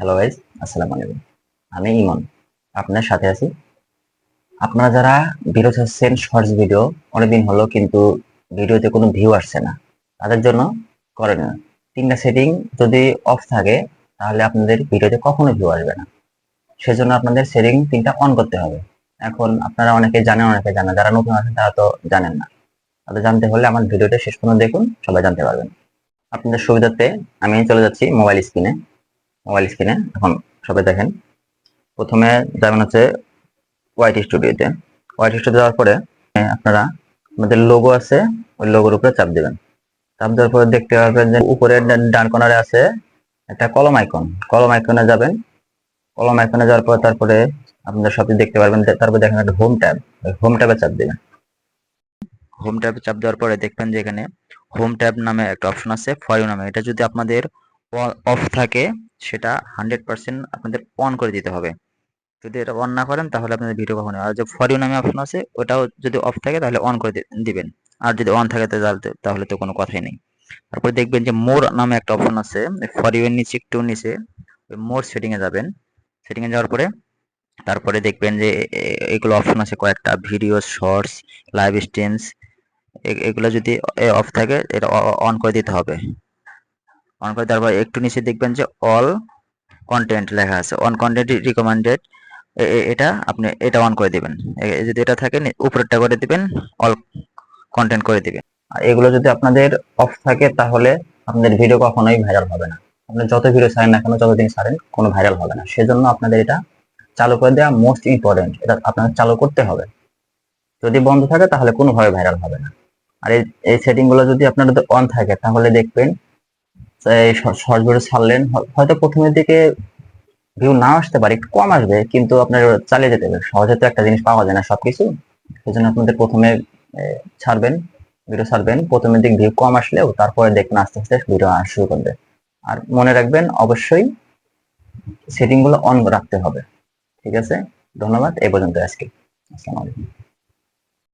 Hello guys আসসালামু আলাইকুম। আমি ইমন, আপনার সাথে আছি। আপনারা যারা ভিডিও চাচ্ছেন শর্টস ভিডিও অনেকদিন হলো কিন্তু ভিডিওতে কোনো ভিউ আসছে না। তাদের জন্য করেন না। তিনটা সেটিং যদি অফ থাকে, তাহলে আপনাদের ভিডিওতে কখনো ভিউ আসবে না। সেজন্য আপনাদের সেটিং তিনটা অন করতে হবে। এখন আপনারা অনেকে জানেন অনেকে জানেন যারা নতুন আছেন, তারা তো জানেন না। তাদের জানতে হলে আমার ভিডিওটা শেষ পর্যন্ত দেখুন, সবাই জানতে পারবেন। আপনাদের সুবিধাতে আমি চলে যাচ্ছি মোবাইল স্ক্রিনে মোবাইল স্ক্রিনে, এখন সবাই দেখেন। প্রথমে যাবেন হচ্ছে হোয়াইট স্টুডিওতে হোয়াইট স্টুডিও যাওয়ার পরে আপনারা আমাদের লোগো আছে, ওই লোগোর উপরে চাপ দেবেন। চাপ দেওয়ার পরে দেখতে পারবেন যে উপরে ডান কর্নারে আছে একটা কলম আইকন কলম আইকনে যাবেন। কলম আইকনে যাওয়ার পর তারপরে আপনাদের সবই দেখতে পারবেন। তারপরে দেখেন একটা হোম ট্যাব হোম ট্যাবে চাপ দেবেন। হোম ট্যাবে চাপ দেওয়ার পরে দেখবেন যে এখানে হোম ট্যাব নামে একটা অপশন আছে ফর ইউ নামে। এটা যদি আপনাদের অফ থাকে সেটা হান্ড্রেড পার্সেন্ট আপনাদের অন করে দিতে হবে। যদি এটা অন না করেন, তাহলে আপনাদের ভিডিও কখনো আর যে ফর ইউ নামে অপশন আছে, ওটাও যদি অফ থাকে, তাহলে অন করে দিবেন। আর যদি অন থাকে তাহলে তো- কোনো কথাই নেই। তারপরে দেখবেন যে মোর নামে একটা অপশন আছে ফর ইউ এর নিচে, একটু নিচে, ওই মোর সেটিং এ যাবেন। সেটিং এ যাওয়ার পরে, তারপরে দেখবেন যে এগুলো অপশন আছে কয়েকটা ভিডিও শর্টস লাইভ স্ট্রিমস এগুলো যদি অফ থাকে, এটা অন করে দিতে হবে। অন করে তারপর একটু নিচে দেখবেন যে অল কন্টেন্ট লেখা আছে। অন কন্টেন্ট রিকমেন্ডেড এটা আপনি, এটা অন করে দিবেন। যদি এটা থাকে উপরেরটা করে দিবেন অল কন্টেন্ট করে দিবেন। আর এগুলো যদি আপনাদের অফ থাকে, তাহলে আপনাদের ভিডিও কখনোই ভাইরাল হবে না। আপনি যত ভিডিও ছাড়েন না কেন, যতদিন ছাড়েন, কোনো ভাইরাল হবে না। সেজন্য আপনাদের এটা চালু করে দেওয়া মোস্ট ইম্পর্টেন্ট এটা আপনাদের চালু করতে হবে। যদি বন্ধ থাকে, তাহলে কোনোভাবে ভাইরাল হবে না। আর এই এই সেটিংগুলো যদি আপনাদের অন থাকে, তাহলে দেখবেন শর্ট ভিডিও ছাড়লেন হয়তো প্রথমের দিকে ভিউ না আসতে পারে, একটু কম আসবে, কিন্তু আপনার চালিয়ে যেতে হবে। সহজে তো একটা জিনিস পাওয়া যায় না সবকিছু। সেই জন্য আপনাদের প্রথমে ছাড়বেন, ভিডিও ছাড়বেন। প্রথমের দিক ভিউ কম আসলেও তারপরে দেখবেন আস্তে আস্তে ভিডিও শুরু করবে। আর মনে রাখবেন, অবশ্যই সেটিংগুলো অন রাখতে হবে। ঠিক আছে? ধন্যবাদ। এই পর্যন্ত আজকে। আসসালামু আলাইকুম।